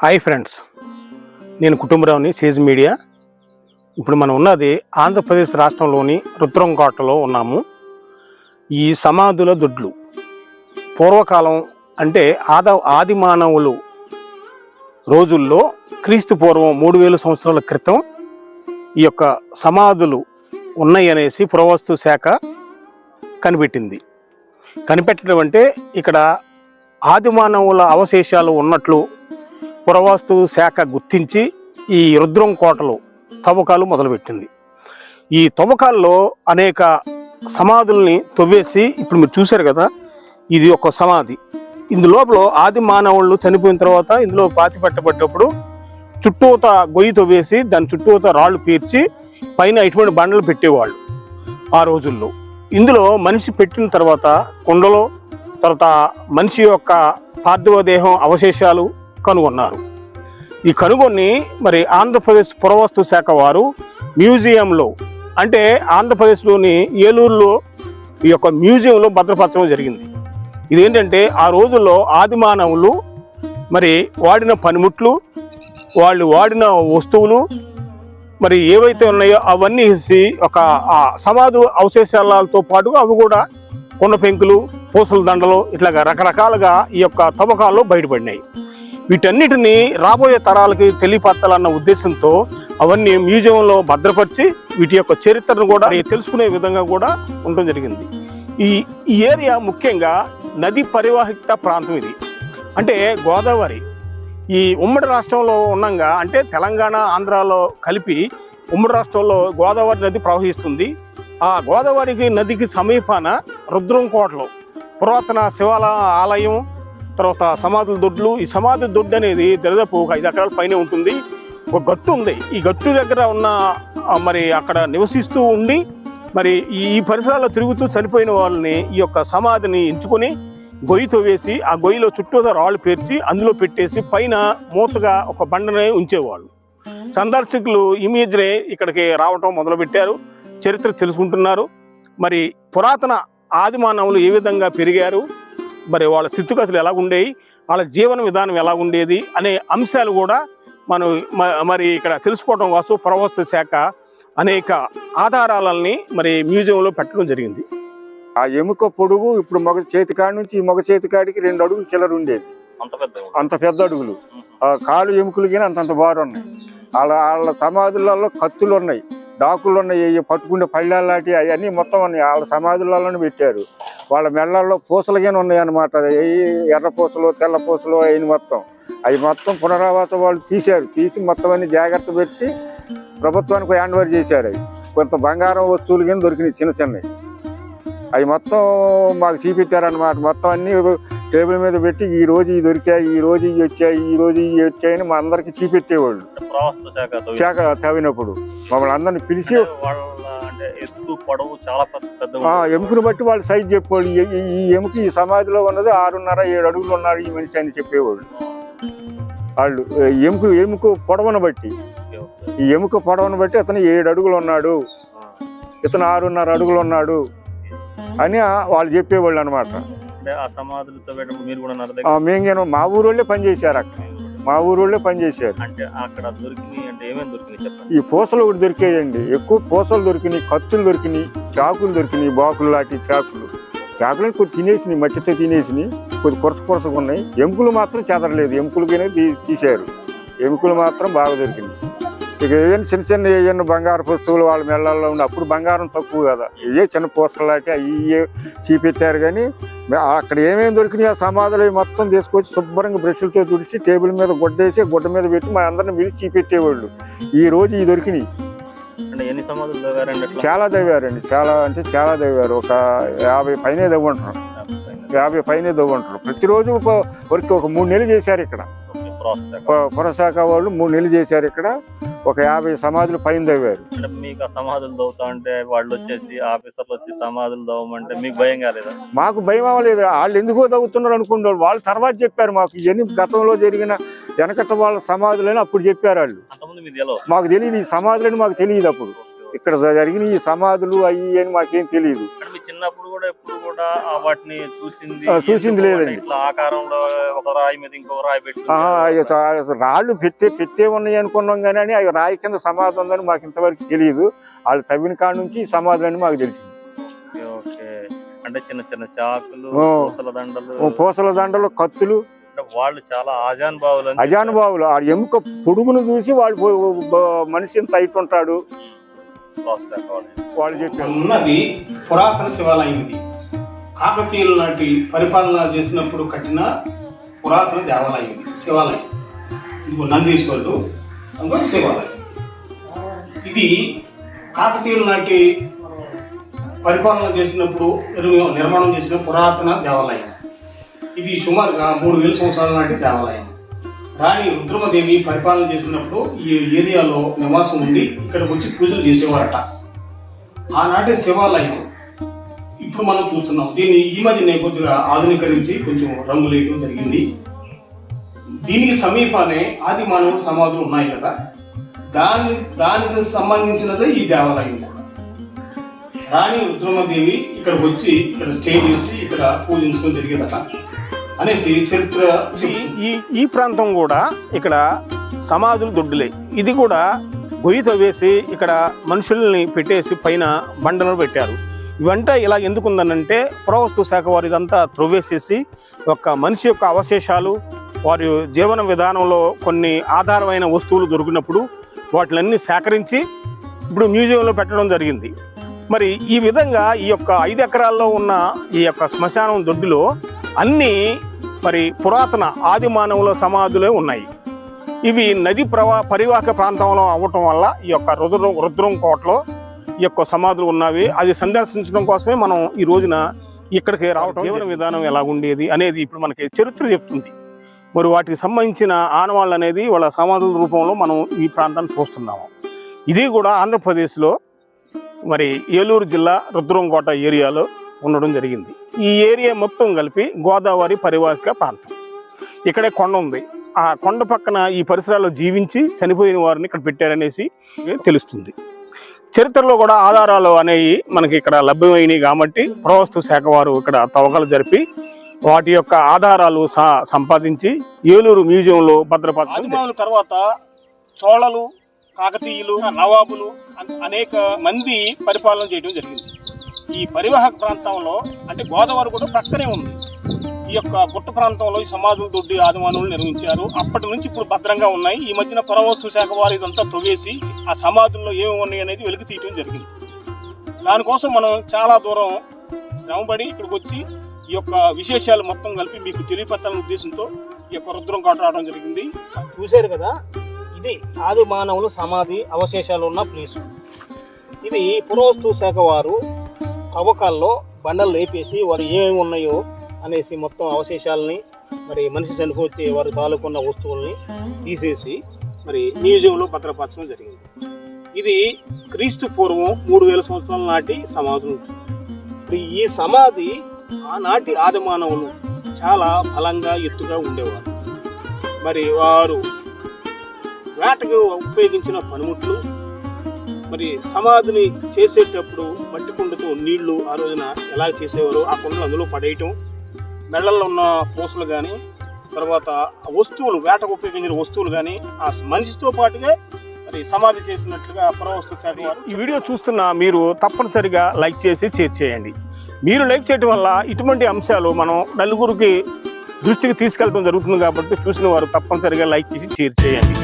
Hi friends. నేను కుటుంబరావుని Sage media. ఇప్పుడు మనం ఉన్నది ఆంధ్రప్రదేశ్ రాష్ట్రంలోని రుద్రంకోటలో ఉన్నాము. ఈ సమాధుల దొడ్లు. పూర్వకాలం అంటే ఆద ఆది మానవులు రోజుల్లో క్రీస్తు పూర్వం మూడు వేల సంవత్సరాల క్రితం ఈ యొక్క సమాధులు ఉన్నాయి అనేసి పురావస్తు శాఖ కనిపెట్టింది. కనిపెట్టడం అంటే ఇక్కడ ఆది మానవుల అవశేషాలు ఉన్నట్లు పురవాస్తు శాఖ గుర్తించి ఈ రుద్రం కోటలు తవ్వకాలు మొదలుపెట్టింది. ఈ తవ్వకాల్లో అనేక సమాధుల్ని తవ్వేసి ఇప్పుడు మీరు చూశారు కదా ఇది ఒక సమాధి. ఇందులోపల ఆది మానవుళ్ళు చనిపోయిన తర్వాత ఇందులో పాతి పట్టబడ్డప్పుడు చుట్టూత గొయ్యి తవ్వేసి దాని చుట్టూత రాళ్ళు పేర్చి పైన ఇటువంటి బండలు పెట్టేవాళ్ళు ఆ రోజుల్లో. ఇందులో మనిషి పెట్టిన తర్వాత కొండలో తర్వాత మనిషి యొక్క పార్థివ దేహం అవశేషాలు కనుగొన్నారు. ఈ కనుగొని మరి ఆంధ్రప్రదేశ్ పురావస్తు శాఖ వారు మ్యూజియంలో అంటే ఆంధ్రప్రదేశ్లోని ఏలూరులో ఈ యొక్క మ్యూజియంలో భద్రపరచడం జరిగింది. ఇదేంటంటే ఆ రోజుల్లో ఆదిమానవులు మరి వాడిన పనిముట్లు వాళ్ళు వాడిన వస్తువులు మరి ఏవైతే ఉన్నాయో అవన్నీ ఒక సమాధు అవశేషాలతో పాటుగా అవి కూడా కొండ పెంకులు పూసల దండలు ఇట్లాగా రకరకాలుగా ఈ యొక్క తవ్వకాల్లో బయటపడినాయి. వీటన్నిటిని రాబోయే తరాలకి తెలియపరచాలన్న ఉద్దేశంతో అవన్నీ మ్యూజియంలో భద్రపరిచి వీటి యొక్క చరిత్రను కూడా తెలుసుకునే విధంగా కూడా ఉండడం జరిగింది. ఈ ఈ ఏరియా ముఖ్యంగా నది పరివాహిత ప్రాంతం ఇది. అంటే గోదావరి ఈ ఉమ్మడి రాష్ట్రంలో ఉన్నంగా అంటే తెలంగాణ ఆంధ్రాలో కలిపి ఉమ్మడి రాష్ట్రంలో గోదావరి నది ప్రవహిస్తుంది. ఆ గోదావరికి నదికి సమీపాన రుద్రంకోటలో పురాతన శివాల ఆలయం తర్వాత సమాధుల దొడ్లు ఈ సమాధి దొడ్డు అనేది దరిదాపు ఒక ఐదు ఎకరాల పైనే ఉంటుంది. ఒక గట్టు ఉంది. ఈ గట్టు దగ్గర ఉన్న మరి అక్కడ నివసిస్తూ ఉండి మరి ఈ పరిసరాల్లో తిరుగుతూ చనిపోయిన వాళ్ళని ఈ యొక్క సమాధిని ఎంచుకొని గొయ్యితో వేసి ఆ గొయ్యిలో చుట్టూతో రాళ్ళు పేర్చి అందులో పెట్టేసి పైన మూతగా ఒక బండనే ఉంచేవాళ్ళు. సందర్శకులు ఇమేజ్నే ఇక్కడికి రావటం మొదలుపెట్టారు. చరిత్ర తెలుసుకుంటున్నారు. మరి పురాతన ఆదిమానవులు ఏ విధంగా పెరిగారు? మరి వాళ్ళ స్థితిగతులు ఎలా ఉండేవి వాళ్ళ జీవన విధానం ఎలా ఉండేది అనే అంశాలు కూడా మనం మరి ఇక్కడ తెలుసుకోవడం కోసం పురావస్తు శాఖ అనేక ఆధారాలని మరి మ్యూజియంలో పెట్టడం జరిగింది. ఆ ఎముక పొడుగు ఇప్పుడు మగ చేతి కాడి నుంచి ఈ మగ చేతి కాడికి రెండు అడుగులు చిల్లర ఉండేది. అంత పెద్ద అంత పెద్ద అడుగులు. ఆ కాలు ఎముకలు కానీ అంతంత బారు ఉన్నాయి. వాళ్ళ వాళ్ళ సమాధులలో కత్తులు ఉన్నాయి. డాకులు ఉన్నాయి. పట్టుకునే పళ్ళాలు లాంటి అవన్నీ మొత్తం ఉన్నాయి. వాళ్ళ సమాధులలోనే పెట్టారు. వాళ్ళ మెళ్ళల్లో పూసలు కానీ ఉన్నాయి అనమాట ఎర్ర పూసలు తెల్ల పూసలు అవి మొత్తం. అవి మొత్తం పునరావాస వాళ్ళు తీశారు. తీసి మొత్తం అన్ని జాగ్రత్త పెట్టి ప్రభుత్వానికి హ్యాండ్ ఓవర్ చేశారు అవి. కొంత బంగారం వస్తువులు కానీ దొరికినాయి చిన్న చిన్నవి. అవి మొత్తం మాకు చూపెట్టారనమాట మొత్తం అన్ని టేబుల్ మీద పెట్టి ఈ రోజు ఇవి దొరికాయి ఈ రోజు ఇవి వచ్చాయి ఈ రోజు ఇవి వచ్చాయని మా అందరికి చూపెట్టేవాళ్ళు. శాఖ తవ్వి- శాఖ తవ్వినప్పుడు. మమ్మల్ని అందరిని పిలిచి ఎత్తు పొడవు చాలా పెద్ద ఎముకను బట్టి వాళ్ళు సైజ్ చెప్పేవాళ్ళు. ఈ- ఎముక ఈ సమాధిలో ఉన్నది ఆరున్నర ఏడు అడుగులు ఉన్నారు ఈ మనిషి అని చెప్పేవాళ్ళు. వాళ్ళు ఎముక ఎముక పొడవును బట్టి. ఈ ఎముక పొడవును బట్టి అతను ఏడు అడుగులు ఉన్నాడు ఇతను ఆరున్నర అడుగులు ఉన్నాడు అని వాళ్ళు చెప్పేవాళ్ళు అనమాట మేము మా ఊరోళ్ళే పనిచేశారు అక్కడ. మా ఊరోళ్ళే పనిచేశారు. అంటే అక్కడ దొరికినాయి అంటే ఏమేమి దొరికినాయి చెప్పండి? ఈ పూసలు ఒకటి దొరికాయండి. ఎక్కువ పూసలు దొరికినాయి కత్తులు దొరికినాయి చాకులు దొరికినాయి బాకులు లాంటి చాకులు. చాకులు కొద్ది తినేసినాయి మట్టితో తినేసినాయి కొద్ది కొరస కొరసగా ఉన్నాయి. ఎముకలు మాత్రం చెదరలేదు. ఎముకలు కానీ తీ తీశారు. ఎముకలు మాత్రం బాగా దొరికినాయి. ఇక ఏదైనా చిన్న చిన్న ఏదైనా బంగారు వస్తువులు వాళ్ళ మెళ్ళల్లో ఉన్న అప్పుడు బంగారం తక్కువ కదా. ఇవే చిన్న పూసలు లాంటి అవి చూపెట్టారు కానీ అక్కడ ఏమేమి దొరికినాయి ఆ సమాధులు మొత్తం తీసుకొచ్చి శుభ్రంగా బ్రష్లతో తుడిచి టేబుల్ మీద గుడ్డేసి గుడ్డ మీద పెట్టి మా అందరిని పిలిచి చూపెట్టేవాళ్ళు. ఈ రోజు ఈ దొరికినాయి. ఎన్ని సమాధులు తవ్వారండి చాలా దవ్వారండి చాలా అంటే చాలా దవ్వారు ఒక యాభై పైనే దవ్వంటారు యాభై పైనే దవ్వంటారు ప్రతిరోజు ఒక వరకు ఒక మూడు నెలలు చేశారు ఇక్కడ. పురశాఖ వాళ్ళు మూడు నెలలు చేశారు ఇక్కడ. ఒక యాభై సమాధులు పైన దవ్వారు అంటే మీకు ఆ సమాధులు తవ్వుతా అంటే వాళ్ళు వచ్చేసి ఆఫీసర్లు వచ్చి సమాధులు తవ్వమంటే మీకు భయం కాలేదా? మాకు భయం అవ్వలేదు. వాళ్ళు ఎందుకో తవ్వుతున్నారు అనుకున్నారు వాళ్ళు తర్వాత చెప్పారు మాకు ఇవన్నీ గతంలో జరిగిన వెనకట వాళ్ళ సమాధులని అప్పుడు చెప్పారు వాళ్ళు. మాకు తెలియదు. ఈ సమాధులని మాకు తెలియదు అప్పుడు. ఇక్కడ జరిగిన ఈ సమాధులు అయ్యి అని మాకేం తెలియదు చిన్నప్పుడు కూడా ఎప్పుడు కూడా వాటిని చూసింది చూసింది లేదండి. ఆకారంలో ఒక రాయి మీద ఇంకో రాయి పెట్టి రాళ్ళు పెట్టే పెట్టే ఉన్నాయి అనుకున్నాం కానీ అవి రాయి కింద సమాధి ఉందని మాకు ఇంతవరకు తెలియదు వాళ్ళు తవ్విన కాడ నుంచి ఈ సమాధులు అని మాకు తెలిసింది. ఓకే, అంటే చిన్న చిన్న చాకులు. పూసల దండలు. ఓ పూసల దండలు కత్తులు. వాళ్ళు చాలా అని అజానుబావులు ఆ ఎముక పొడుగును చూసి వాళ్ళు మనిషి ఇంత చెప్పారు. వాళ్ళు చెప్పారు ఉన్నది పురాతన శివాలయం ఇది కాకతీయుల నాటి పరిపాలన చేసినప్పుడు కట్టిన పురాతన దేవాలయం ఇది శివాలయం. ఇంకో నందీశ్వరుడు అందులో శివాలయం. ఇది కాకతీయుల నాటి పరిపాలన చేసినప్పుడు నిర్మాణం చేసిన పురాతన దేవాలయం. ఇది సుమారుగా మూడు వేల సంవత్సరాల నాటి దేవాలయం. రాణి రుద్రమదేవి పరిపాలన చేసినప్పుడు ఈ ఏరియాలో నివాసం ఉండి ఇక్కడికి వచ్చి పూజలు చేసేవారట. ఆనాటి శివాలయం. ఇప్పుడు మనం చూస్తున్నాం. దీన్ని ఈ మధ్యనే కొద్దిగా ఆధునీకరించి కొంచెం రంగులు వేయడం జరిగింది. దీనికి సమీపానే ఆది మానవుడు సమాధులు ఉన్నాయి కదా. దాని దానికి సంబంధించినదే ఈ దేవాలయం కూడా. రాణి రుద్రమదేవి ఇక్కడికి వచ్చి ఇక్కడ స్టే చేసి ఇక్కడ పూజించడం జరిగేదట. అనేసి చరిత్ర ఈ ఈ ప్రాంతం కూడా ఇక్కడ సమాధులు దొడ్డులే. ఇది కూడా గొయ్యి తవ్వేసి ఇక్కడ మనుషుల్ని పెట్టేసి పైన బండలను పెట్టారు. ఇవంతా ఇలా ఎందుకుందనంటే పురావస్తు శాఖ వారు ఇదంతా త్రొవ్వేసేసి ఒక మనిషి యొక్క అవశేషాలు వారి జీవన విధానంలో కొన్ని ఆధారమైన వస్తువులు దొరికినప్పుడు వాటిలన్నీ సేకరించి ఇప్పుడు మ్యూజియంలో పెట్టడం జరిగింది. మరి ఈ విధంగా ఈ యొక్క ఐదు ఎకరాల్లో ఉన్న ఈ యొక్క శ్మశానం దొడ్డిలో అన్నీ మరి పురాతన ఆది మానవుల సమాధులే ఉన్నాయి. ఇవి నది ప్రవా పరివాహక ప్రాంతంలో అవ్వటం వల్ల ఈ యొక్క రుద్రం రుద్రం కోటలో ఈ యొక్క సమాధులు ఉన్నవి. అది సందర్శించడం కోసమే మనం ఈ రోజున ఇక్కడికి రావటం జీవన విధానం ఎలా ఉండేది అనేది ఇప్పుడు మనకి చరిత్ర చెప్తుంది. మరి వాటికి సంబంధించిన ఆనవాళ్ళు అనేది వాళ్ళ సమాధుల రూపంలో మనం ఈ ప్రాంతాన్ని చూస్తున్నాము. ఇది కూడా ఆంధ్రప్రదేశ్లో మరి ఏలూరు జిల్లా రుద్రంకోట ఏరియాలో ఉండడం జరిగింది. ఈ ఏరియా మొత్తం కలిపి గోదావరి పరివాహిక ప్రాంతం. ఇక్కడే కొండ ఉంది. ఆ కొండ పక్కన ఈ పరిసరాల్లో జీవించి చనిపోయిన వారిని ఇక్కడ పెట్టారనేసి తెలుస్తుంది. చరిత్రలో కూడా ఆధారాలు అనేవి మనకి ఇక్కడ లభ్యమైనవి కాబట్టి పురావస్తు శాఖ వారు ఇక్కడ తవ్వకాలు జరిపి వాటి యొక్క ఆధారాలు సంపాదించి ఏలూరు మ్యూజియంలో భద్రపరచారు తర్వాత చోళలు కాకతీయులు నవాబులు అనేక మంది పరిపాలన చేయడం జరిగింది. ఈ పరివాహక ప్రాంతంలో అంటే గోదావరి కూడా పక్కనే ఉంది. ఈ యొక్క గుట్ట ప్రాంతంలో ఈ సమాజం దొడ్డి ఆదిమానులు నిర్మించారు. అప్పటి నుంచి ఇప్పుడు భద్రంగా ఉన్నాయి. ఈ మధ్యన పురావస్తు శాఖ వారు ఇదంతా తవ్వేసి ఆ సమాధుల్లో ఏమి ఉన్నాయి అనేది వెలికి తీయడం జరిగింది. దానికోసం మనం చాలా దూరం శ్రమపడి ఇక్కడికి వచ్చి ఈ యొక్క విశేషాలు మొత్తం కలిపి మీకు తెలియపరచాలనే ఉద్దేశంతో ఈ యొక్క రుద్రం కాట రావడం జరిగింది. చూశారు కదా? ఇది ఆది మానవులు సమాధి అవశేషాలు ఉన్న ప్లేస్ ఇది పురావస్తు శాఖ వారు తవ్వకాల్లో బండలు లేపేసి వారు ఏమేమి ఉన్నాయో అనేసి మొత్తం అవశేషాలని మరి మనిషి చనిపోతే వారు తాలూకున్న వస్తువుల్ని తీసేసి మరి మ్యూజియంలో భద్రపరచడం జరిగింది. ఇది క్రీస్తు పూర్వం మూడు వేల సంవత్సరాల నాటి సమాధి. మరి ఈ సమాధి ఆనాటి ఆదిమానవులు చాలా బలంగా ఎత్తుగా ఉండేవారు. మరి వారు వేటకు ఉపయోగించిన పనిముట్లు మరి సమాధిని చేసేటప్పుడు మట్టి కుండతో నీళ్ళు ఆ రోజున ఎలా చేసేవారో? ఆ కుండలు అందులో పడేయటం మెళ్ళల్లో ఉన్న పూసలు కానీ తర్వాత ఆ వస్తువులు వేటకు ఉపయోగించిన వస్తువులు కానీ ఆ మనిషితో పాటుగా మరి సమాధి చేసినట్లుగా పురావస్తు శాఖ ఈ వీడియో చూస్తున్న మీరు తప్పనిసరిగా లైక్ చేసి షేర్ చేయండి. మీరు లైక్ చేయడం వల్ల ఇటువంటి అంశాలు మనం నలుగురికి దృష్టికి తీసుకెళ్ళడం జరుగుతుంది కాబట్టి చూసిన వారు తప్పనిసరిగా లైక్ చేసి షేర్ చేయండి.